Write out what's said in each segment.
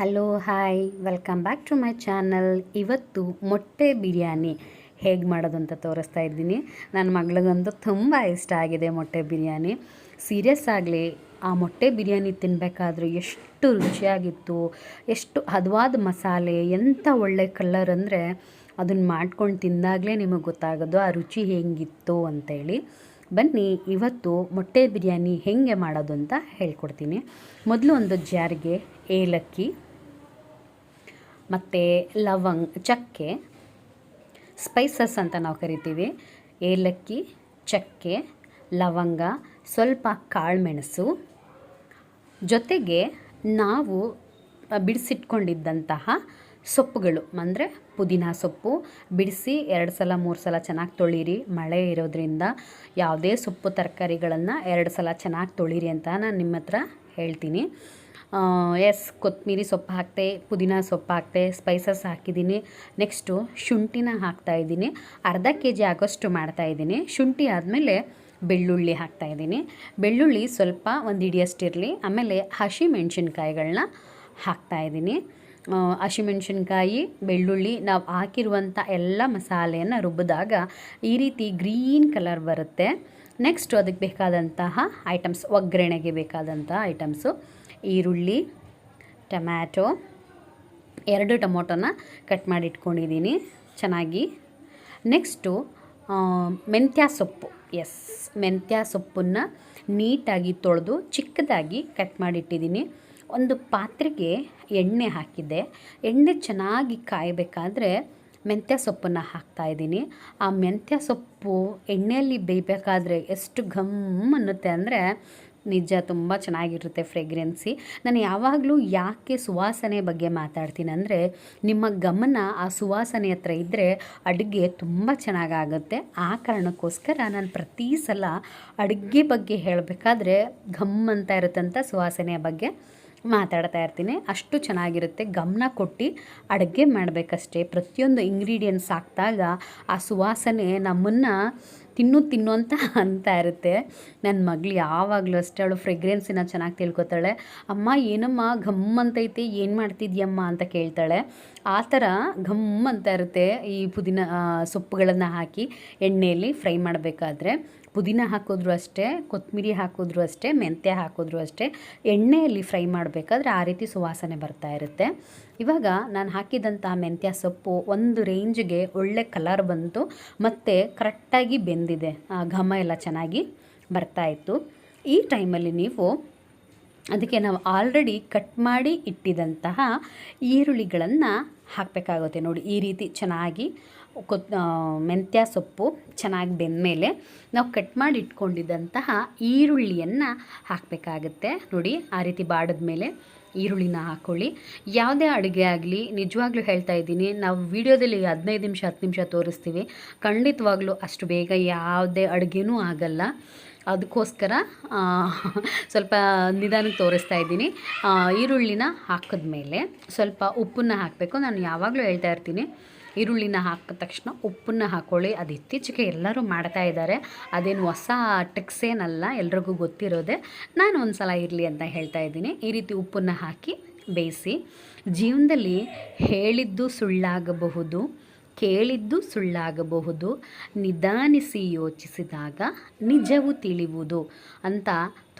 Hello, hi, welcome back to my channel. ಇವತ್ತು ಮೊಟ್ಟೆ ಬಿರಿಯಾನಿ ಹೇಗೆ ಮಾಡೋದು ಅಂತ ತೋರಿಸ್ತಾ ಇದ್ದೀನಿ. ನನ್ನ ಮಗಳಿಗಂತೂ ತುಂಬ ಇಷ್ಟ ಆಗಿದೆ ಮೊಟ್ಟೆ ಬಿರಿಯಾನಿ. ಸೀರಿಯಸ್ ಆಗಲಿ ಆ ಮೊಟ್ಟೆ ಬಿರಿಯಾನಿ ತಿನ್ನಬೇಕಾದ್ರೆ ಎಷ್ಟು ರುಚಿಯಾಗಿತ್ತು, ಎಷ್ಟು ಹದವಾದ ಮಸಾಲೆ, ಎಂಥ ಒಳ್ಳೆ ಕಲರ್ ಅಂದರೆ ಅದನ್ನು ಮಾಡ್ಕೊಂಡು ತಿಂದಾಗಲೇ ನಿಮಗೆ ಗೊತ್ತಾಗೋದು ಆ ರುಚಿ ಹೇಗಿತ್ತು ಅಂತೇಳಿ. ಬನ್ನಿ, ಇವತ್ತು ಮೊಟ್ಟೆ ಬಿರಿಯಾನಿ ಹೇಗೆ ಮಾಡೋದು ಅಂತ ಹೇಳ್ಕೊಡ್ತೀನಿ. ಮೊದಲು ಒಂದು ಜಾರಿಗೆ ಏಲಕ್ಕಿ ಮತ್ತು ಲವಂಗ್, ಚಕ್ಕೆ ಸ್ಪೈಸಸ್ ಅಂತ ನಾವು ಕರಿತೀವಿ. ಏಲಕ್ಕಿ, ಚಕ್ಕೆ, ಲವಂಗ, ಸ್ವಲ್ಪ ಕಾಳುಮೆಣಸು. ಜೊತೆಗೆ ನಾವು ಬಿಡಿಸಿಟ್ಕೊಂಡಿದ್ದಂತಹ ಸೊಪ್ಪುಗಳು, ಅಂದರೆ ಪುದೀನ ಸೊಪ್ಪು. ಬಿಡಿಸಿ ಎರಡು ಸಲ, ಮೂರು ಸಲ ಚೆನ್ನಾಗಿ ತೊಳೀರಿ. ಮಳೆ ಇರೋದರಿಂದ ಯಾವುದೇ ಸೊಪ್ಪು ತರಕಾರಿಗಳನ್ನು ಎರಡು ಸಲ ಚೆನ್ನಾಗಿ ತೊಳೀರಿ ಅಂತ ನಾನು ನಿಮ್ಮ ಹತ್ರ ಹೇಳ್ತೀನಿ. ಎಸ್ ಕೊತ್ತಂಬರಿ ಸೊಪ್ಪು ಹಾಕ್ತೆ, ಪುದೀನ ಸೊಪ್ಪು ಹಾಕ್ತೆ ಸ್ಪೈಸಸ್ ಹಾಕಿದ್ದೀನಿ. ನೆಕ್ಸ್ಟು ಶುಂಠಿನ ಹಾಕ್ತಾಯಿದ್ದೀನಿ ಅರ್ಧ ಕೆ ಜಿ ಆಗೋಷ್ಟು ಮಾಡ್ತಾಯಿದ್ದೀನಿ ಶುಂಠಿ ಆದಮೇಲೆ ಬೆಳ್ಳುಳ್ಳಿ ಹಾಕ್ತಾಯಿದ್ದೀನಿ ಬೆಳ್ಳುಳ್ಳಿ ಸ್ವಲ್ಪ ಒಂದು ಹಿಡಿಯಷ್ಟಿರಲಿ ಆಮೇಲೆ ಹಸಿ ಮೆಣಸಿನ್ಕಾಯಿಗಳನ್ನ ಹಾಕ್ತಾಯಿದ್ದೀನಿ ಹಸಿಮೆಣ್ಸಿನ್ಕಾಯಿ, ಬೆಳ್ಳುಳ್ಳಿ, ನಾವು ಹಾಕಿರುವಂಥ ಎಲ್ಲ ಮಸಾಲೆಯನ್ನು ರುಬ್ಬಿದಾಗ ಈ ರೀತಿ ಗ್ರೀನ್ ಕಲರ್ ಬರುತ್ತೆ. ನೆಕ್ಸ್ಟು ಅದಕ್ಕೆ ಬೇಕಾದಂತಹ ಐಟಮ್ಸ್ ಒಗ್ಗರಣೆಗೆ ಬೇಕಾದಂತಹ ಐಟಮ್ಸು ಈರುಳ್ಳಿ, ಟೊಮ್ಯಾಟೊ, ಎರಡು ಟೊಮೊಟೊನ ಕಟ್ ಮಾಡಿ ಇಟ್ಕೊಂಡಿದ್ದೀನಿ ಚೆನ್ನಾಗಿ. ನೆಕ್ಸ್ಟು ಮೆಂತ್ಯ ಸೊಪ್ಪು. ಎಸ್ ಮೆಂತ್ಯ ಸೊಪ್ಪನ್ನು ನೀಟಾಗಿ ತೊಳೆದು ಚಿಕ್ಕದಾಗಿ ಕಟ್ ಮಾಡಿಟ್ಟಿದ್ದೀನಿ ಒಂದು ಪಾತ್ರೆಗೆ ಎಣ್ಣೆ ಹಾಕಿದ್ದೆ. ಎಣ್ಣೆ ಚೆನ್ನಾಗಿ ಕಾಯಬೇಕಾದ್ರೆ ಮೆಂತ್ಯ ಸೊಪ್ಪನ್ನು ಹಾಕ್ತಾಯಿದ್ದೀನಿ ಆ ಮೆಂತ್ಯ ಸೊಪ್ಪು ಎಣ್ಣೆಯಲ್ಲಿ ಬೇಯಬೇಕಾದ್ರೆ ಎಷ್ಟು ಘಮ್ ಅನ್ನುತ್ತೆ ಅಂದರೆ ನಿಜ, ತುಂಬ ಚೆನ್ನಾಗಿರುತ್ತೆ ಫ್ರೆಗ್ರೆನ್ಸಿ. ನಾನು ಯಾವಾಗಲೂ ಯಾಕೆ ಸುವಾಸನೆ ಬಗ್ಗೆ ಮಾತಾಡ್ತೀನಿ ಅಂದರೆ, ನಿಮ್ಮ ಗಮನ ಆ ಸುವಾಸನೆ ಹತ್ರ ಇದ್ದರೆ ಅಡುಗೆ ತುಂಬ ಚೆನ್ನಾಗಾಗುತ್ತೆ. ಆ ಕಾರಣಕ್ಕೋಸ್ಕರ ನಾನು ಪ್ರತಿ ಸಲ ಅಡುಗೆ ಬಗ್ಗೆ ಹೇಳಬೇಕಾದ್ರೆ, ಘಮ್ ಅಂತ ಇರುತ್ತಂತ ಸುವಾಸನೆಯ ಬಗ್ಗೆ ಮಾತಾಡ್ತಾ ಇರ್ತೀನಿ. ಅಷ್ಟು ಚೆನ್ನಾಗಿರುತ್ತೆ. ಗಮನ ಕೊಟ್ಟು ಅಡುಗೆ ಮಾಡಬೇಕಷ್ಟೇ. ಪ್ರತಿಯೊಂದು ಇಂಗ್ರೀಡಿಯೆಂಟ್ಸ್ ಹಾಕಿದಾಗ ಆ ಸುವಾಸನೆ ನಮ್ಮನ್ನು ತಿನ್ನು ತಿನ್ನು ಅಂತ ಅಂತ ಇರುತ್ತೆ. ನನ್ನ ಮಗಳು ಯಾವಾಗಲೂ ಅಷ್ಟೇ, ಅವಳು ಫ್ರೆಗ್ರೆನ್ಸಿನ ಚೆನ್ನಾಗಿ ತಿಳ್ಕೊತಾಳೆ. ಅಮ್ಮ, ಏನಮ್ಮ ಘಮ್ ಅಂತೈತೆ, ಏನು ಮಾಡ್ತಿದ್ಯಮ್ಮ? ಅಂತ ಕೇಳ್ತಾಳೆ. ಆ ಥರ ಘಮ್ ಅಂತ ಇರುತ್ತೆ ಈ ಪುದೀನ ಸೊಪ್ಪುಗಳನ್ನು ಹಾಕಿ ಎಣ್ಣೆಯಲ್ಲಿ ಫ್ರೈ ಮಾಡಬೇಕಾದ್ರೆ. ಪುದೀನ ಹಾಕಿದ್ರು ಅಷ್ಟೇ ಕೊತ್ತಂಬರಿ ಹಾಕಿದ್ರು ಅಷ್ಟೇ, ಮೆಂತ್ಯ ಹಾಕಿದ್ರು ಅಷ್ಟೇ, ಎಣ್ಣೆಯಲ್ಲಿ ಫ್ರೈ ಮಾಡಬೇಕಾದ್ರೆ ಆ ರೀತಿ ಸುವಾಸನೆ ಬರ್ತಾ ಇರುತ್ತೆ. ಇವಾಗ ನಾನು ಹಾಕಿದಂಥ ಮೆಂತ್ಯ ಸೊಪ್ಪು ಒಂದು ರೇಂಜ್ಗೆ ಒಳ್ಳೆ ಕಲರ್ ಬಂತು, ಮತ್ತು ಕರೆಕ್ಟಾಗಿ ಬೆಂದಿದೆ. ಆ ಘಮ ಎಲ್ಲ ಚೆನ್ನಾಗಿ ಬರ್ತಾಯಿತ್ತು ಈ ಟೈಮಲ್ಲಿ ನೀವು ಅದಕ್ಕೆ ನಾವು ಆಲ್ರೆಡಿ ಕಟ್ ಮಾಡಿ ಇಟ್ಟಿದಂತಹ ಈರುಳ್ಳಿಗಳನ್ನು ಹಾಕಬೇಕಾಗುತ್ತೆ. ನೋಡಿ, ಈ ರೀತಿ ಚೆನ್ನಾಗಿ ಕೊತ್ ಮೆಂತ್ಯ ಸೊಪ್ಪು ಚೆನ್ನಾಗಿ ಬೆಂದಮೇಲೆ ನಾವು ಕಟ್ ಮಾಡಿ ಇಟ್ಕೊಂಡಿದ್ದಂತಹ ಈರುಳ್ಳಿಯನ್ನು ಹಾಕಬೇಕಾಗತ್ತೆ. ನೋಡಿ, ಆ ರೀತಿ ಬಾಡಿದ ಮೇಲೆ ಈರುಳ್ಳಿನ ಹಾಕ್ಕೊಳ್ಳಿ ಯಾವುದೇ ಅಡುಗೆ ಆಗಲಿ, ನಿಜವಾಗ್ಲೂ ಹೇಳ್ತಾ ಇದ್ದೀನಿ, ನಾವು ವಿಡಿಯೋದಲ್ಲಿ ಹದಿನೈದು ನಿಮಿಷ, ಹತ್ತು ನಿಮಿಷ ತೋರಿಸ್ತೀವಿ. ಖಂಡಿತವಾಗ್ಲೂ ಅಷ್ಟು ಬೇಗ ಯಾವುದೇ ಅಡುಗೆನೂ ಆಗಲ್ಲ. ಅದಕ್ಕೋಸ್ಕರ ಸ್ವಲ್ಪ ನಿಧಾನಕ್ಕೆ ತೋರಿಸ್ತಾ ಇದ್ದೀನಿ. ಈರುಳ್ಳಿನ ಹಾಕಿದ್ಮೇಲೆ ಸ್ವಲ್ಪ ಉಪ್ಪನ್ನು ಹಾಕಬೇಕು. ನಾನು ಯಾವಾಗಲೂ ಹೇಳ್ತಾ ಇರ್ತೀನಿ, ಈರುಳ್ಳಿನ ಹಾಕಿದ ತಕ್ಷಣ ಉಪ್ಪನ್ನು ಹಾಕ್ಕೊಳ್ಳಿ ಅದು ಇತ್ತೀಚೆಗೆ ಎಲ್ಲರೂ ಮಾಡ್ತಾ ಇದ್ದಾರೆ. ಅದೇನು ಹೊಸ ಟ್ರಿಕ್ಸ್ ಏನಲ್ಲ, ಎಲ್ರಿಗೂ ಗೊತ್ತಿರೋದೆ. ನಾನು ಒಂದು ಸಲ ಇರಲಿ ಅಂತ ಹೇಳ್ತಾ ಇದ್ದೀನಿ. ಈ ರೀತಿ ಉಪ್ಪನ್ನು ಹಾಕಿ ಬೇಯಿಸಿ, ಜೀವನದಲ್ಲಿ ಹೇಳಿದ್ದು ಸುಳ್ಳಾಗಬಹುದು. ಕೇಳಿದ್ದು ಸುಳ್ಳಾಗಬಹುದು. ನಿಧಾನಿಸಿ ಯೋಚಿಸಿದಾಗ ನಿಜವು ತಿಳಿಯುವುದು ಅಂತ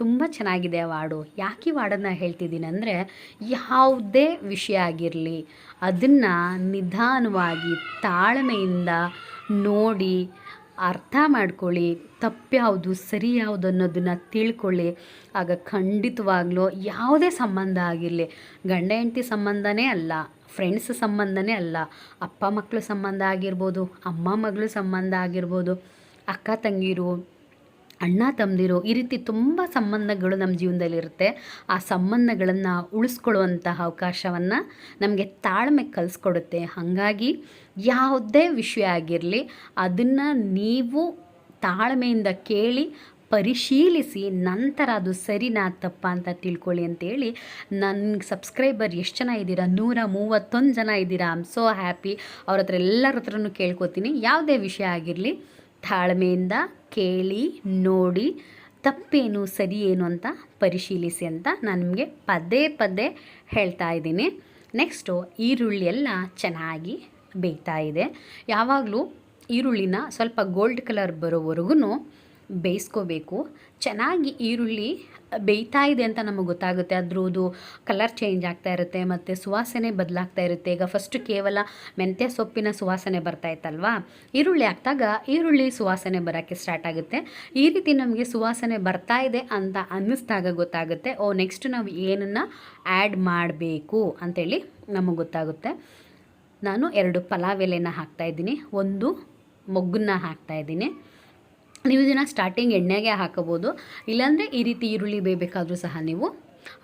ತುಂಬ ಚೆನ್ನಾಗಿದೆ ಆ ವಾರ್ಡು ಯಾಕೆ ವಾರ್ಡನ್ನು ಹೇಳ್ತಿದ್ದೀನಿ ಅಂದರೆ ಯಾವುದೇ ವಿಷಯ ಆಗಿರಲಿ, ಅದನ್ನು ನಿಧಾನವಾಗಿ ತಾಳ್ಮೆಯಿಂದ ನೋಡಿ, ಅರ್ಥ ಮಾಡ್ಕೊಳ್ಳಿ, ತಪ್ಪ್ಯಾವುದು ಸರಿ ಯಾವುದು ಅನ್ನೋದನ್ನು ತಿಳ್ಕೊಳ್ಳಿ. ಆಗ ಖಂಡಿತವಾಗ್ಲೂ ಯಾವುದೇ ಸಂಬಂಧ ಆಗಿರಲಿ, ಗಂಡ ಹೆಂಡತಿ ಸಂಬಂಧನೇ ಅಲ್ಲ. ಫ್ರೆಂಡ್ಸ್ ಸಂಬಂಧನೇ ಅಲ್ಲ. ಅಪ್ಪ ಮಕ್ಕಳು ಸಂಬಂಧ ಆಗಿರ್ಬೋದು, ಅಮ್ಮ ಮಗಳು ಸಂಬಂಧ ಆಗಿರ್ಬೋದು, ಅಕ್ಕ ತಂಗಿರು, ಅಣ್ಣ ತಂದಿರು ಈ ರೀತಿ ತುಂಬ ಸಂಬಂಧಗಳು ನಮ್ಮ ಜೀವನದಲ್ಲಿರುತ್ತೆ. ಆ ಸಂಬಂಧಗಳನ್ನು ಉಳಿಸ್ಕೊಳ್ಳುವಂತಹ ಅವಕಾಶವನ್ನು ನಮಗೆ ತಾಳ್ಮೆ ಕಲಿಸ್ಕೊಡುತ್ತೆ. ಹಾಗಾಗಿ ಯಾವುದೇ ವಿಷಯ ಆಗಿರಲಿ, ಅದನ್ನು ನೀವು ತಾಳ್ಮೆಯಿಂದ ಕೇಳಿ ಪರಿಶೀಲಿಸಿ, ನಂತರ ಅದು ಸರಿನಾ ತಪ್ಪ ಅಂತ ತಿಳ್ಕೊಳ್ಳಿ ಅಂತೇಳಿ ನನ್ನ ಸಬ್ಸ್ಕ್ರೈಬರ್ ಎಷ್ಟು ಜನ ಇದ್ದೀರಾ? ನೂರ ಮೂವತ್ತೊಂದು ಜನ ಇದ್ದೀರಾ? ಐ ಆಮ್ ಸೋ ಹ್ಯಾಪಿ ಅವ್ರ ಹತ್ರ ಎಲ್ಲರ ಹತ್ರನೂ ಕೇಳ್ಕೊತೀನಿ. ಯಾವುದೇ ವಿಷಯ ಆಗಿರಲಿ, ತಾಳ್ಮೆಯಿಂದ ಕೇಳಿ, ನೋಡಿ, ತಪ್ಪೇನು ಸರಿ ಏನು ಅಂತ ಪರಿಶೀಲಿಸಿ ಅಂತ ನಾನು ನಿಮಗೆ ಪದೇ ಪದೇ ಹೇಳ್ತಾ ಇದ್ದೀನಿ. ನೆಕ್ಸ್ಟು ಈರುಳ್ಳಿ ಎಲ್ಲ ಚೆನ್ನಾಗಿ ಬೇಯ್ತಾ ಇದೆ. ಯಾವಾಗಲೂ ಈರುಳ್ಳಿನ ಸ್ವಲ್ಪ ಗೋಲ್ಡ್ ಕಲರ್ ಬರೋವರೆಗೂ ಬೇಯಿಸ್ಕೋಬೇಕು. ಚೆನ್ನಾಗಿ ಈರುಳ್ಳಿ ಬೇಯ್ತಾ ಇದೆ ಅಂತ ನಮಗೆ ಗೊತ್ತಾಗುತ್ತೆ. ಅದ್ರದ್ದು ಕಲರ್ ಚೇಂಜ್ ಆಗ್ತಾ ಇರುತ್ತೆ ಮತ್ತು ಸುವಾಸನೆ ಬದಲಾಗ್ತಾ ಇರುತ್ತೆ. ಈಗ ಫಸ್ಟ್ ಕೇವಲ ಮೆಂತ್ಯ ಸೊಪ್ಪಿನ ಸುವಾಸನೆ ಬರ್ತಾ ಇತ್ತಲ್ವಾ? ಈರುಳ್ಳಿ ಹಾಕ್ದಾಗ ಈರುಳ್ಳಿ ಸುವಾಸನೆ ಬರೋಕ್ಕೆ ಸ್ಟಾರ್ಟ್ ಆಗುತ್ತೆ. ಈ ರೀತಿ ನಮಗೆ ಸುವಾಸನೆ ಬರ್ತಾ ಇದೆ ಅಂತ ಅನ್ನಿಸ್ದಾಗ ಗೊತ್ತಾಗುತ್ತೆ. ಓ ನೆಕ್ಸ್ಟ್ ನಾವು ಏನನ್ನು ಆ್ಯಡ್ ಮಾಡಬೇಕು ಅಂಥೇಳಿ ನಮಗೆ ಗೊತ್ತಾಗುತ್ತೆ. ನಾನು ಎರಡು ಪಲಾವ್ ಎಲೆನ ಹಾಕ್ತಾಯಿದ್ದೀನಿ ಒಂದು ಮೊಗ್ಗನ್ನ ಹಾಕ್ತಾಯಿದ್ದೀನಿ ನೀವು ಇದನ್ನು ಸ್ಟಾರ್ಟಿಂಗ್ ಎಣ್ಣೆಗೆ ಹಾಕಬಹುದು. ಇಲ್ಲಾಂದರೆ ಈ ರೀತಿ ಈರುಳ್ಳಿ ಬೇಯಬೇಕಾದ್ರೂ ಸಹ ನೀವು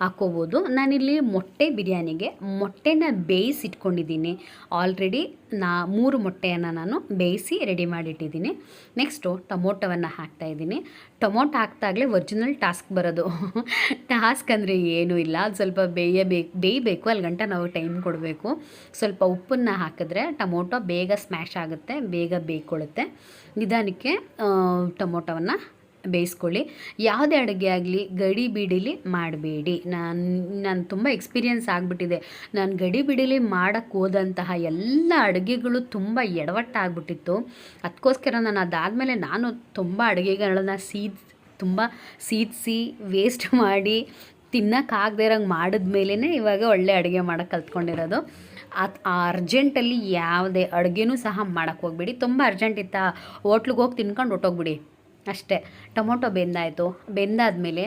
ಹಾಕ್ಕೋಬೋದು ನಾನಿಲ್ಲಿ ಮೊಟ್ಟೆ ಬಿರಿಯಾನಿಗೆ ಮೊಟ್ಟೆನ ಬೇಯಿಸಿ ಇಟ್ಕೊಂಡಿದ್ದೀನಿ ಆಲ್ರೆಡಿ ನಾ ಮೂರು ಮೊಟ್ಟೆಯನ್ನು ನಾನು ಬೇಯಿಸಿ ರೆಡಿ ಮಾಡಿಟ್ಟಿದ್ದೀನಿ. ನೆಕ್ಸ್ಟು ಟೊಮೊಟೊವನ್ನು ಹಾಕ್ತಾಯಿದ್ದೀನಿ ಟೊಮೊಟೊ ಹಾಕ್ತಾಗಲೇ ಒರಿಜಿನಲ್ ಟಾಸ್ಕ್ ಬರೋದು. ಟಾಸ್ಕ್ ಅಂದರೆ ಏನೂ ಇಲ್ಲ. ಅದು ಸ್ವಲ್ಪ ಬೇಯಬೇಕು ಬೇಯಬೇಕು. ಅಲ್ಲಿ ಗಂಟ ನಾವು ಟೈಮ್ ಕೊಡಬೇಕು. ಸ್ವಲ್ಪ ಉಪ್ಪನ್ನು ಹಾಕಿದ್ರೆ ಟೊಮೊಟೊ ಬೇಗ ಸ್ಮ್ಯಾಶ್ ಆಗುತ್ತೆ, ಬೇಗ ಬೇಯ್ಕೊಳ್ಳುತ್ತೆ. ನಿಧಾನಕ್ಕೆ ಟೊಮೊಟೊವನ್ನು ಬೇಯಿಸ್ಕೊಳ್ಳಿ. ಯಾವುದೇ ಅಡುಗೆ ಆಗಲಿ, ಗಡಿ ಬಿಡಿಲಿ ಮಾಡಬೇಡಿ. ನಾನು ನಾನು ತುಂಬ ಎಕ್ಸ್ಪೀರಿಯನ್ಸ್ ಆಗಿಬಿಟ್ಟಿದೆ. ನಾನು ಗಡಿ ಬಿಡಿಲಿ ಮಾಡೋಕ್ಕೆ ಹೋದಂತಹ ಎಲ್ಲ ಅಡುಗೆಗಳು ತುಂಬ ಎಡವಟ್ಟಾಗ್ಬಿಟ್ಟಿತ್ತು. ಅದಕ್ಕೋಸ್ಕರ ನಾನು ಅದಾದಮೇಲೆ ನಾನು ತುಂಬ ಅಡುಗೆಗಳನ್ನ ಸೀದ್, ತುಂಬ ಸೀದಿಸಿ ವೇಸ್ಟ್ ಮಾಡಿ ತಿನ್ನೋಕ್ಕಾಗದೇ ಇರೋಂಗೆ ಮಾಡಿದ್ಮೇಲೆ ಇವಾಗ ಒಳ್ಳೆ ಅಡುಗೆ ಮಾಡೋಕ್ಕೆ ಕಲ್ತ್ಕೊಂಡಿರೋದು. ಅದು ಆ ಅರ್ಜೆಂಟಲ್ಲಿ ಯಾವುದೇ ಅಡುಗೆನೂ ಸಹ ಮಾಡೋಕ್ಕೆ ಹೋಗ್ಬೇಡಿ. ತುಂಬ ಅರ್ಜೆಂಟ್ ಇತ್ತಾ, ಹೋಟ್ಲಿಗೆ ಹೋಗಿ ತಿನ್ಕೊಂಡು ಹೊಟ್ಟೋಗ್ಬಿಡಿ ಅಷ್ಟೇ. ಟೊಮೊಟೊ ಬೆಂದಾಯಿತು. ಬೆಂದಾದಮೇಲೆ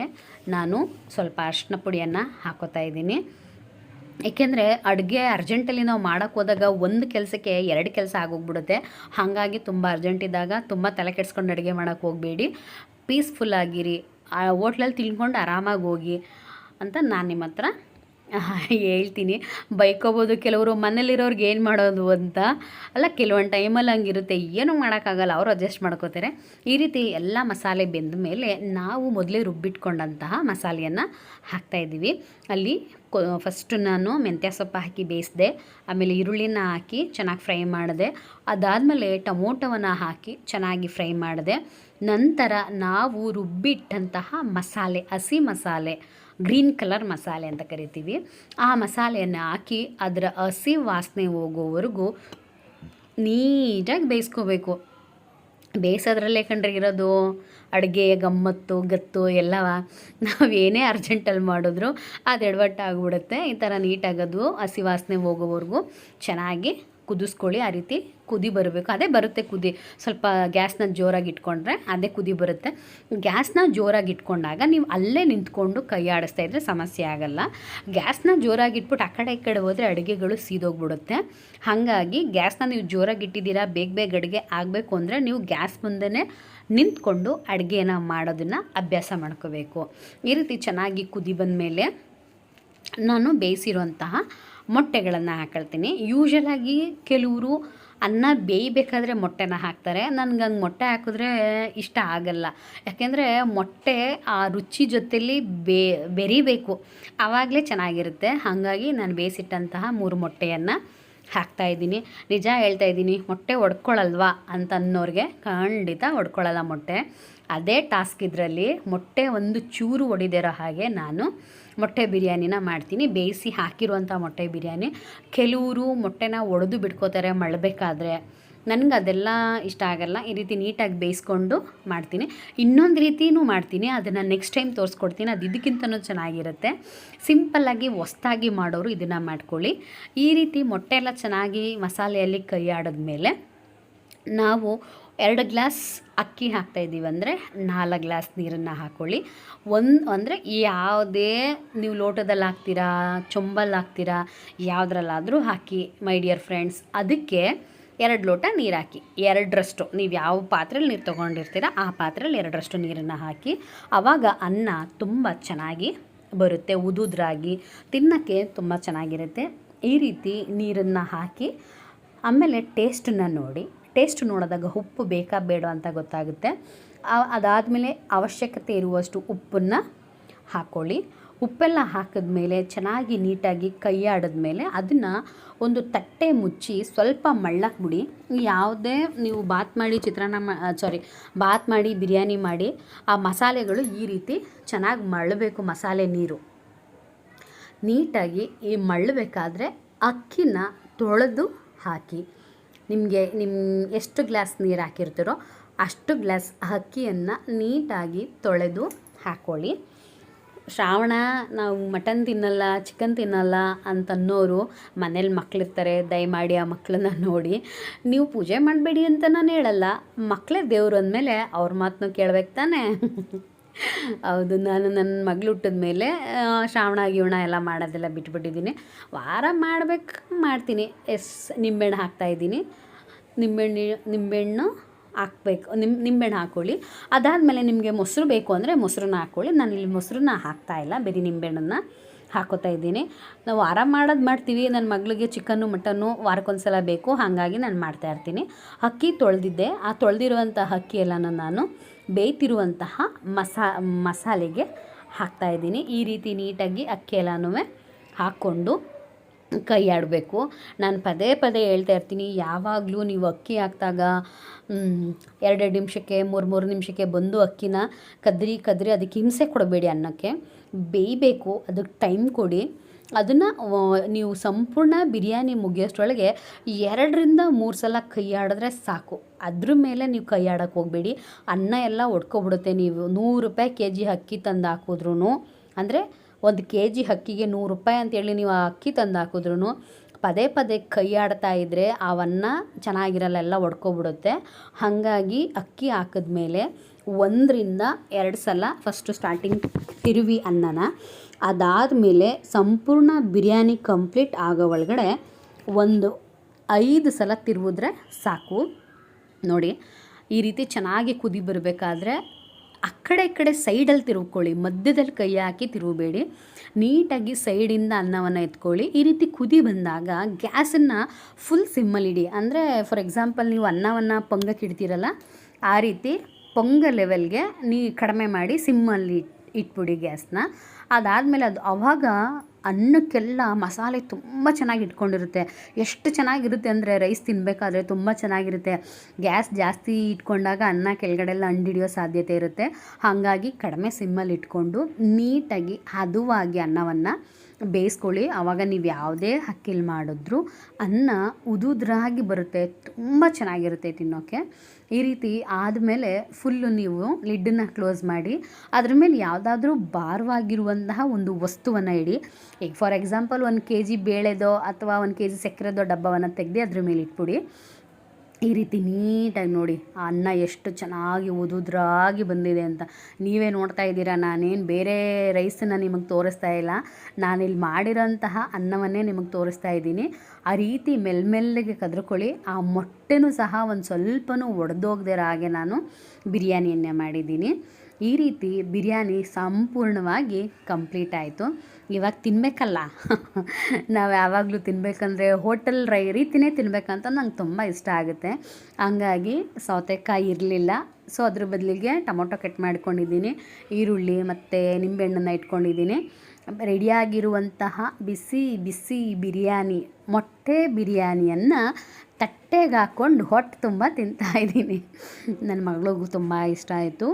ನಾನು ಸ್ವಲ್ಪ ಅರಿಶಿನ ಪುಡಿಯನ್ನು ಹಾಕೋತಾ ಇದ್ದೀನಿ. ಏಕೆಂದರೆ ಅಡುಗೆ ಅರ್ಜೆಂಟಲ್ಲಿ ನಾವು ಮಾಡೋಕ್ಕೆ ಹೋದಾಗ ಒಂದು ಕೆಲಸಕ್ಕೆ ಎರಡು ಕೆಲಸ ಆಗೋಗ್ಬಿಡುತ್ತೆ. ಹಾಗಾಗಿ ತುಂಬ ಅರ್ಜೆಂಟ್ ಇದ್ದಾಗ ತುಂಬ ತಲೆ ಕೆಡ್ಸ್ಕೊಂಡು ಅಡುಗೆ ಮಾಡೋಕ್ಕೆ ಹೋಗಬೇಡಿ. ಪೀಸ್ಫುಲ್ ಆಗಿರಿ. ಆ ಹೋಟ್ಲಲ್ಲಿ ತಿಳ್ಕೊಂಡು ಆರಾಮಾಗಿ ಹೋಗಿ ಅಂತ ನಾನು ನಿಮ್ಮ ಹತ್ರ ಹೇಳ್ತೀನಿ. ಬೈಕೋಬೋದು ಕೆಲವರು ಮನೇಲಿರೋರ್ಗೆ ಏನು ಮಾಡೋದು ಅಂತ? ಅಲ್ಲ, ಕೆಲವೊಂದು ಟೈಮಲ್ಲಿ ಹಂಗಿರುತ್ತೆ. ಏನೂ ಮಾಡೋಕ್ಕಾಗಲ್ಲ. ಅವರು ಅಡ್ಜಸ್ಟ್ ಮಾಡ್ಕೋತಾರೆ. ಈ ರೀತಿ ಎಲ್ಲ ಮಸಾಲೆ ಬೆಂದ ಮೇಲೆ ನಾವು ಮೊದಲೇ ರುಬ್ಬಿಟ್ಕೊಂಡಂತಹ ಮಸಾಲೆಯನ್ನು ಹಾಕ್ತಾಯಿದ್ದೀವಿ ಅಲ್ಲಿ ಫಸ್ಟು ನಾನು ಮೆಂತ್ಯ ಸೊಪ್ಪು ಹಾಕಿ ಬೇಯಿಸಿದೆ. ಆಮೇಲೆ ಈರುಳ್ಳಿನ ಹಾಕಿ ಚೆನ್ನಾಗಿ ಫ್ರೈ ಮಾಡಿದೆ. ಅದಾದಮೇಲೆ ಟೊಮೊಟೊವನ್ನು ಹಾಕಿ ಚೆನ್ನಾಗಿ ಫ್ರೈ ಮಾಡಿದೆ. ನಂತರ ನಾವು ರುಬ್ಬಿಟ್ಟಂತಹ ಮಸಾಲೆ, ಹಸಿ ಮಸಾಲೆ ಗ್ರೀನ್ ಕಲರ್ ಮಸಾಲೆ ಅಂತ ಕರಿತೀವಿ. ಆ ಮಸಾಲೆಯನ್ನು ಹಾಕಿ ಅದರ ಹಸಿ ವಾಸನೆ ಹೋಗೋವರೆಗೂ ನೀಟಾಗಿ ಬೇಯಿಸ್ಕೋಬೇಕು. ಬೇಯಿಸೋದ್ರಲ್ಲೇ ಕಂಡ್ರೆ ಇರೋದು ಅಡುಗೆ, ಗಮ್ಮತ್ತು, ಗತ್ತು ಎಲ್ಲವ. ನಾವೇನೇ ಅರ್ಜೆಂಟಲ್ಲಿ ಮಾಡಿದ್ರು ಅದು ಎಡವಟ್ಟಾಗ್ಬಿಡುತ್ತೆ. ಈ ಥರ ನೀಟಾಗೋದು ಹಸಿ ವಾಸನೆ ಹೋಗೋವರೆಗೂ ಚೆನ್ನಾಗಿ ಕುದಿಸ್ಕೊಳ್ಳಿ, ಆ ರೀತಿ ಕುದಿ ಬರಬೇಕು. ಅದೇ ಬರುತ್ತೆ ಕುದಿ. ಸ್ವಲ್ಪ ಗ್ಯಾಸ್ನ ಜೋರಾಗಿ ಇಟ್ಕೊಂಡ್ರೆ ಅದೇ ಕುದಿ ಬರುತ್ತೆ. ಗ್ಯಾಸ್ನ ಜೋರಾಗಿ ಇಟ್ಕೊಂಡಾಗ ನೀವು ಅಲ್ಲೇ ನಿಂತ್ಕೊಂಡು ಕೈ ಆಡಿಸ್ತಾ ಇದ್ದರೆ ಸಮಸ್ಯೆ ಆಗಲ್ಲ. ಗ್ಯಾಸ್ನ ಜೋರಾಗಿ ಇಟ್ಬಿಟ್ಟು ಆ ಕಡೆ ಈ ಕಡೆ ಹೋದರೆ ಅಡುಗೆಗಳು ಸೀದೋಗ್ಬಿಡುತ್ತೆ. ಹಾಗಾಗಿ ಗ್ಯಾಸ್ನ ನೀವು ಜೋರಾಗಿ ಇಟ್ಟಿದ್ದೀರಾ, ಬೇಗ ಬೇಗ ಅಡುಗೆ ಆಗಬೇಕು ಅಂದರೆ ನೀವು ಗ್ಯಾಸ್ ಮುಂದೆನೇ ನಿಂತ್ಕೊಂಡು ಅಡುಗೆನ ಮಾಡೋದನ್ನು ಅಭ್ಯಾಸ ಮಾಡ್ಕೋಬೇಕು. ಈ ರೀತಿ ಚೆನ್ನಾಗಿ ಕುದಿ ಬಂದ ಮೇಲೆ ನಾನು ಬೇಯಿಸಿರುವಂತಹ ಮೊಟ್ಟೆಗಳನ್ನು ಹಾಕೊಳ್ತೀನಿ. ಯೂಶಲಾಗಿ ಕೆಲವರು ಅನ್ನ ಬೇಯಬೇಕಾದ್ರೆ ಮೊಟ್ಟೆನ ಹಾಕ್ತಾರೆ. ನನಗೆ ಹಂಗೆ ಮೊಟ್ಟೆ ಹಾಕಿದ್ರೆ ಇಷ್ಟ ಆಗಲ್ಲ. ಯಾಕೆಂದರೆ ಮೊಟ್ಟೆ ಆ ರುಚಿ ಜೊತೆಲಿ ಬೇ, ಬೆರಿಬೇಕು. ಆವಾಗಲೇ ಚೆನ್ನಾಗಿರುತ್ತೆ. ಹಾಗಾಗಿ ನಾನು ಬೇಯಿಸಿಟ್ಟಂತಹ ಮೂರು ಮೊಟ್ಟೆಯನ್ನು ಹಾಕ್ತಾಯಿದ್ದೀನಿ ನಿಜ ಹೇಳ್ತಾ ಇದ್ದೀನಿ, ಮೊಟ್ಟೆ ಒಡ್ಕೊಳ್ಳಲ್ವಾ ಅಂತ ಅನ್ನೋರಿಗೆ ಖಂಡಿತ ಒಡ್ಕೊಳ್ಳಲ್ಲ ಮೊಟ್ಟೆ. ಅದೇ ಟಾಸ್ಕ್ ಇದರಲ್ಲಿ ಮೊಟ್ಟೆ ಒಂದು ಚೂರು ಒಡಿದಿರೋ ಹಾಗೆ ನಾನು ಮೊಟ್ಟೆ ಬಿರಿಯಾನಿನ ಮಾಡ್ತೀನಿ. ಬೇಯಿಸಿ ಹಾಕಿರುವಂಥ ಮೊಟ್ಟೆ ಬಿರಿಯಾನಿ. ಕೆಲವರು ಮೊಟ್ಟೆನ ಒಡೆದು ಬಿಟ್ಕೋತಾರೆ ಮಳಬೇಕಾದ್ರೆ ನನಗೆ ಅದೆಲ್ಲ ಇಷ್ಟ ಆಗಲ್ಲ. ಈ ರೀತಿ ನೀಟಾಗಿ ಬೇಯಿಸ್ಕೊಂಡು ಮಾಡ್ತೀನಿ. ಇನ್ನೊಂದು ರೀತಿಯೂ ಮಾಡ್ತೀನಿ. ಅದನ್ನು ನೆಕ್ಸ್ಟ್ ಟೈಮ್ ತೋರಿಸ್ಕೊಡ್ತೀನಿ. ಅದು ಇದಕ್ಕಿಂತನೂ ಚೆನ್ನಾಗಿರುತ್ತೆ. ಸಿಂಪಲ್ಲಾಗಿ ಹೊಸ್ದಾಗಿ ಮಾಡೋರು ಇದನ್ನು ಮಾಡ್ಕೊಳ್ಳಿ. ಈ ರೀತಿ ಮೊಟ್ಟೆ ಎಲ್ಲ ಚೆನ್ನಾಗಿ ಮಸಾಲೆಯಲ್ಲಿ ಕೈ ಆಡಿದ್ಮೇಲೆ ನಾವು ಎರಡು ಗ್ಲಾಸ್ ಅಕ್ಕಿ ಹಾಕ್ತಾಯಿದ್ದೀವಿ ಅಂದರೆ ನಾಲ್ಕು ಗ್ಲಾಸ್ ನೀರನ್ನು ಹಾಕ್ಕೊಳ್ಳಿ ಒಂದು ಅಂದರೆ ಯಾವುದೇ ನೀವು ಲೋಟದಲ್ಲಿ ಹಾಕ್ತೀರಾ ಚೊಂಬಲ್ಲಿ ಹಾಕ್ತೀರಾ, ಯಾವುದ್ರಲ್ಲಾದರೂ ಹಾಕಿ ಮೈ ಡಿಯರ್ ಫ್ರೆಂಡ್ಸ್ ಅದಕ್ಕೆ ಎರಡು ಲೋಟ ನೀರು ಹಾಕಿ. ಎರಡರಷ್ಟು, ನೀವು ಯಾವ ಪಾತ್ರೆಯಲ್ಲಿ ನೀರು ತೊಗೊಂಡಿರ್ತೀರ ಆ ಪಾತ್ರೆಯಲ್ಲಿ ಎರಡರಷ್ಟು ನೀರನ್ನು ಹಾಕಿ. ಆವಾಗ ಅನ್ನ ತುಂಬ ಚೆನ್ನಾಗಿ ಬರುತ್ತೆ, ಉದುದ್ರಾಗಿ, ತಿನ್ನೋಕ್ಕೆ ತುಂಬ ಚೆನ್ನಾಗಿರುತ್ತೆ. ಈ ರೀತಿ ನೀರನ್ನು ಹಾಕಿ ಆಮೇಲೆ ಟೇಸ್ಟನ್ನು ನೋಡಿ. ಟೇಸ್ಟ್ ನೋಡಿದಾಗ ಉಪ್ಪು ಬೇಕಾ ಬೇಡ ಅಂತ ಗೊತ್ತಾಗುತ್ತೆ. ಅದಾದಮೇಲೆ ಅವಶ್ಯಕತೆ ಇರುವಷ್ಟು ಉಪ್ಪನ್ನು ಹಾಕ್ಕೊಳ್ಳಿ ಉಪ್ಪೆಲ್ಲ ಹಾಕಿದ್ಮೇಲೆ ಚೆನ್ನಾಗಿ ನೀಟಾಗಿ ಕೈ ಆಡಿದ್ಮೇಲೆ ಅದನ್ನು ಒಂದು ತಟ್ಟೆ ಮುಚ್ಚಿ ಸ್ವಲ್ಪ ಮಳ್ಳಕ್ಕೆ ಬಿಡಿ. ಯಾವುದೇ ನೀವು ಬಾತ್ ಮಾಡಿ ಚಿತ್ರಾನ್ನ ಮಾ ಸಾರಿ ಬಾತ್ ಮಾಡಿ ಬಿರಿಯಾನಿ ಮಾಡಿ ಆ ಮಸಾಲೆಗಳು ಈ ರೀತಿ ಚೆನ್ನಾಗಿ ಮಳ್ಳಬೇಕು ಮಸಾಲೆ ನೀರು. ನೀಟಾಗಿ ಈ ಮಳ್ಳಬೇಕಾದ್ರೆ ಅಕ್ಕಿನ ತೊಳೆದು ಹಾಕಿ. ನಿಮಗೆ ನಿಮ್ಮ ಎಷ್ಟು ಗ್ಲಾಸ್ ನೀರು ಹಾಕಿರ್ತೀರೋ ಅಷ್ಟು ಗ್ಲಾಸ್ ಅಕ್ಕಿಯನ್ನು ನೀಟಾಗಿ ತೊಳೆದು ಹಾಕ್ಕೊಳ್ಳಿ ಶ್ರಾವಣ ನಾವು ಮಟನ್ ತಿನ್ನಲ್ಲ, ಚಿಕನ್ ತಿನ್ನಲ್ಲ ಅಂತನ್ನೋರು ಮನೇಲಿ ಮಕ್ಕಳಿರ್ತಾರೆ ದಯಮಾಡಿ ಆ ಮಕ್ಕಳನ್ನ ನೋಡಿ. ನೀವು ಪೂಜೆ ಮಾಡಬೇಡಿ ಅಂತ ನಾನು ಹೇಳಲ್ಲ. ಮಕ್ಕಳೇ ದೇವ್ರು ಅಂದಮೇಲೆ ಅವ್ರ ಮಾತನ್ನು ಕೇಳ್ಬೇಕು ತಾನೇ? ಹೌದು, ನಾನು ನನ್ನ ಮಗಳು ಹುಟ್ಟಿದ ಮೇಲೆ ಶ್ರಾವಣ, ಗಿವಣ ಎಲ್ಲ ಮಾಡೋದೆಲ್ಲ ಬಿಟ್ಬಿಟ್ಟಿದ್ದೀನಿ. ವಾರ ಮಾಡ್ಬೇಕು, ಮಾಡ್ತೀನಿ. ಎಸ್, ನಿಂಬೆಹಣ್ಣು ಹಾಕ್ತಾಯಿದ್ದೀನಿ ನಿಂಬೆಹಣ್ಣು ನಿಂಬೆಹಣ್ಣು ಹಾಕ್ಬೇಕು, ನಿಮ್, ನಿಂಬೆಹಣ್ಣು ಹಾಕ್ಕೊಳ್ಳಿ ಅದಾದಮೇಲೆ ನಿಮಗೆ ಮೊಸರು ಬೇಕು ಅಂದರೆ ಮೊಸರನ್ನ ಹಾಕ್ಕೊಳ್ಳಿ ನಾನು ಇಲ್ಲಿ ಮೊಸರನ್ನ ಹಾಕ್ತಾಯಿಲ್ಲ ಬರೀ ನಿಂಬೆಹಣ್ಣನ್ನು. ಹಾಕೋತಾ ಇದ್ದೀನಿ. ನಾವು ಆರಾಮ ಮಾಡೋದು ಮಾಡ್ತೀವಿ. ನನ್ನ ಮಗಳಿಗೆ ಚಿಕನ್ನು, ಮಟನ್ನು ವಾರಕ್ಕೊಂದ್ಸಲ ಬೇಕು. ಹಾಗಾಗಿ ನಾನು ಮಾಡ್ತಾಯಿರ್ತೀನಿ ಅಕ್ಕಿ ತೊಳೆದಿದ್ದೆ. ಆ ತೊಳೆದಿರುವಂತಹ ಅಕ್ಕಿ ಎಲ್ಲನೂ ನಾನು ಬೇಯ್ತಿರುವಂತಹ ಮಸಾ, ಮಸಾಲೆಗೆ ಹಾಕ್ತಾಯಿದ್ದೀನಿ ಈ ರೀತಿ ನೀಟಾಗಿ ಅಕ್ಕಿ ಎಲ್ಲನೂ ಹಾಕ್ಕೊಂಡು ಕೈ ನಾನು ಪದೇ ಪದೇ ಹೇಳ್ತಾ ಇರ್ತೀನಿ. ಯಾವಾಗಲೂ ನೀವು ಅಕ್ಕಿ ಹಾಕಿದಾಗ ಎರಡೆರಡು ನಿಮಿಷಕ್ಕೆ, ಮೂರು ಮೂರು ನಿಮಿಷಕ್ಕೆ ಬಂದು ಅಕ್ಕಿನ ಕದ್ರಿ ಕದ್ರಿ ಅದಕ್ಕೆ ಹಿಂಸೆ ಕೊಡಬೇಡಿ ಅನ್ನಕ್ಕೆ. ಬೇಯಬೇಕು, ಅದಕ್ಕೆ ಟೈಮ್ ಕೊಡಿ. ಅದನ್ನು ನೀವು ಸಂಪೂರ್ಣ ಬಿರಿಯಾನಿ ಮುಗಿಯೋಷ್ಟ್ರೊಳಗೆ ಎರಡರಿಂದ ಮೂರು ಸಲ ಕೈ ಆಡಿದ್ರೆ ಸಾಕು. ಅದ್ರ ಮೇಲೆ ನೀವು ಕೈ ಆಡೋಕ್ಕೆ ಹೋಗಬೇಡಿ. ಅನ್ನ ಎಲ್ಲ ಒಡ್ಕೊಬಿಡುತ್ತೆ. ನೀವು ನೂರು ರೂಪಾಯಿ ಕೆ ಜಿ ಅಕ್ಕಿ ತಂದು ಹಾಕಿದ್ರೂ ಅಂದರೆ ಒಂದು ಕೆ ಜಿ ಅಕ್ಕಿಗೆ ನೂರು ರೂಪಾಯಿ ಅಂತೇಳಿ ನೀವು ಆ ಅಕ್ಕಿ ತಂದು ಹಾಕಿದ್ರೂ ಪದೇ ಪದೇ ಕೈ ಆಡ್ತಾ ಇದ್ದರೆ ಅವನ್ನ ಚೆನ್ನಾಗಿರಲ್ಲ, ಎಲ್ಲ ಒಡ್ಕೊಬಿಡುತ್ತೆ. ಹಾಗಾಗಿ ಅಕ್ಕಿ ಹಾಕಿದ್ಮೇಲೆ ಒಂದರಿಂದ ಎರಡು ಸಲ ಫಸ್ಟು ಸ್ಟಾರ್ಟಿಂಗ್ ತಿರುವಿ ಅನ್ನನ. ಅದಾದಮೇಲೆ ಸಂಪೂರ್ಣ ಬಿರಿಯಾನಿ ಕಂಪ್ಲೀಟ್ ಆಗೋ ಒಳಗಡೆ ಒಂದು ಐದು ಸಲ ತಿರುವಿದ್ರೆ ಸಾಕು. ನೋಡಿ, ಈ ರೀತಿ ಚೆನ್ನಾಗಿ ಕುದಿ ಬರಬೇಕಾದ್ರೆ ಆ ಕಡೆ ಈ ಕಡೆ ಸೈಡಲ್ಲಿ ತಿರುವ್ಕೊಳ್ಳಿ, ಮಧ್ಯದಲ್ಲಿ ಕೈ ಹಾಕಿ ತಿರುಗಬೇಡಿ ನೀಟಾಗಿ ಸೈಡಿಂದ ಅನ್ನವನ್ನು ಎತ್ಕೊಳ್ಳಿ. ಈ ರೀತಿ ಕುದಿ ಬಂದಾಗ ಗ್ಯಾಸನ್ನು ಫುಲ್ ಸಿಮ್ಮಲ್ಲಿಡಿ ಅಂದರೆ ಫಾರ್ ಎಕ್ಸಾಂಪಲ್ ನೀವು ಅನ್ನವನ್ನು ಪಂಗಕ್ಕೆ ಇಡ್ತೀರಲ್ಲ ಆ ರೀತಿ ಪೊಂಗ ಲೆವೆಲ್ಗೆ ನೀ ಕಡಿಮೆ ಮಾಡಿ ಸಿಮ್ಮಲ್ಲಿ ಇಟ್ಬಿಡಿ ಗ್ಯಾಸ್ನ ಅದಾದಮೇಲೆ ಅದು ಅವಾಗ ಅನ್ನಕ್ಕೆಲ್ಲ ಮಸಾಲೆ ತುಂಬ ಚೆನ್ನಾಗಿ ಇಟ್ಕೊಂಡಿರುತ್ತೆ. ಎಷ್ಟು ಚೆನ್ನಾಗಿರುತ್ತೆ ಅಂದರೆ ರೈಸ್ ತಿನ್ನಬೇಕಾದ್ರೆ ತುಂಬ ಚೆನ್ನಾಗಿರುತ್ತೆ. ಗ್ಯಾಸ್ ಜಾಸ್ತಿ ಇಟ್ಕೊಂಡಾಗ ಅನ್ನ ಕೆಳಗಡೆ ಎಲ್ಲ ಅಂಡಿಡಿಯೋ ಸಾಧ್ಯತೆ ಇರುತ್ತೆ. ಹಾಗಾಗಿ ಕಡಿಮೆ ಸಿಮ್ಮಲ್ಲಿ ಇಟ್ಕೊಂಡು ನೀಟಾಗಿ ಹದುವಾಗಿ ಅನ್ನವನ್ನು ಬೇಯಿಸ್ಕೊಳ್ಳಿ. ಆವಾಗ ನೀವು ಯಾವುದೇ ಹಕ್ಕಿಲ್ ಮಾಡಿದ್ರು ಅನ್ನ ಉದುದ್ರಾಗಿ ಬರುತ್ತೆ. ತುಂಬ ಚೆನ್ನಾಗಿರುತ್ತೆ ತಿನ್ನೋಕ್ಕೆ ಈ ರೀತಿ ಆದಮೇಲೆ ಫುಲ್ಲು ನೀವು ಲಿಡ್ಡನ್ನು ಕ್ಲೋಸ್ ಮಾಡಿ, ಅದ್ರ ಮೇಲೆ ಯಾವುದಾದ್ರೂ ಭಾರವಾಗಿರುವಂತಹ ಒಂದು ವಸ್ತುವನ್ನು ಇಡಿ. ಈಗ ಫಾರ್ ಎಕ್ಸಾಂಪಲ್ ಒಂದು ಕೆ ಜಿ ಬೇಳೆದೋ ಅಥವಾ ಒಂದು ಕೆ ಜಿ ಸಕ್ಕರೆದೋ ಡಬ್ಬವನ್ನು ತೆಗೆದು ಅದ್ರ ಮೇಲೆ ಇಟ್ಬಿಡಿ. ಈ ರೀತಿ ನೀಟಾಗಿ ನೋಡಿ, ಆ ಅನ್ನ ಎಷ್ಟು ಚೆನ್ನಾಗಿ ಉದುದ್ರಾಗಿ ಬಂದಿದೆ ಅಂತ. ನೀವೇ ನೋಡ್ತಾ ಇದ್ದೀರಾ, ನಾನೇನು ಬೇರೆ ರೈಸನ್ನು ನಿಮಗೆ ತೋರಿಸ್ತಾ ಇಲ್ಲ. ನಾನಿಲ್ಲಿ ಮಾಡಿರೋಂತಹ ಅನ್ನವನ್ನೇ ನಿಮಗೆ ತೋರಿಸ್ತಾ ಇದ್ದೀನಿ. ಆ ರೀತಿ ಮೆಲ್ಮೆಲ್ಲಗೆ ಕದ್ರಕೊಳ್ಳಿ. ಆ ಮೊಟ್ಟೆನೂ ಸಹ ಒಂದು ಸ್ವಲ್ಪನೂ ಒಡೆದೋಗ್ದಿರೋ ಹಾಗೆ ನಾನು ಬಿರಿಯಾನಿಯನ್ನೇ ಮಾಡಿದ್ದೀನಿ. ಈ ರೀತಿ ಬಿರಿಯಾನಿ ಸಂಪೂರ್ಣವಾಗಿ ಕಂಪ್ಲೀಟ್ ಆಯಿತು. ಇವಾಗ ತಿನ್ನಬೇಕಲ್ಲ ನಾವು ಯಾವಾಗಲೂ ತಿನ್ನಬೇಕಂದ್ರೆ ಹೋಟೆಲ್ ರೈ, ರೀತಿನೇ ತಿನ್ನಬೇಕಂತ ನಂಗೆ ತುಂಬ ಇಷ್ಟ ಆಗುತ್ತೆ. ಹಂಗಾಗಿ ಸೌತೆಕಾಯಿ ಇರಲಿಲ್ಲ. ಸೊ ಅದ್ರ ಬದಲಿಗೆ ಟೊಮೊಟೊ ಕಟ್ ಮಾಡ್ಕೊಂಡಿದ್ದೀನಿ. ಈರುಳ್ಳಿ ಮತ್ತು ನಿಂಬೆಹಣ್ಣನ್ನು ಇಟ್ಕೊಂಡಿದ್ದೀನಿ. ರೆಡಿಯಾಗಿರುವಂತಹ ಬಿಸಿ ಬಿಸಿ ಬಿರಿಯಾನಿ, ಮೊಟ್ಟೆ ಬಿರಿಯಾನಿಯನ್ನು ತಟ್ಟೆಗೆ ಹಾಕ್ಕೊಂಡು ಹೊಟ್ಟೆ ತುಂಬ ತಿಂತಾಯಿದ್ದೀನಿ ನನ್ನ ಮಗಳಿಗೂ ತುಂಬ ಇಷ್ಟ ಆಯಿತು.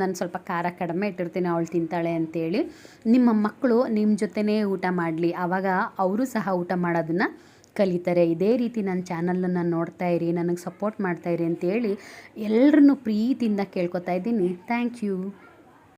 ನಾನು ಸ್ವಲ್ಪ ಖಾರ ಕಡಿಮೆ ಇಟ್ಟಿರ್ತೀನಿ, ಅವಳು ತಿಂತಾಳೆ ಅಂತೇಳಿ. ನಿಮ್ಮ ಮಕ್ಕಳು ನಿಮ್ಮ ಜೊತೆನೇ ಊಟ ಮಾಡಲಿ. ಆವಾಗ ಅವರು ಸಹ ಊಟ ಮಾಡೋದನ್ನು ಕಲಿತಾರೆ. ಇದೇ ರೀತಿ ನನ್ನ ಚಾನಲನ್ನು ನೋಡ್ತಾ ಇರಿ, ನನಗೆ ಸಪೋರ್ಟ್ ಮಾಡ್ತಾಯಿರಿ ಅಂತೇಳಿ ಎಲ್ಲರನ್ನೂ ಪ್ರೀತಿಯಿಂದ ಕೇಳ್ಕೊತಾ ಇದ್ದೀನಿ. Thank you.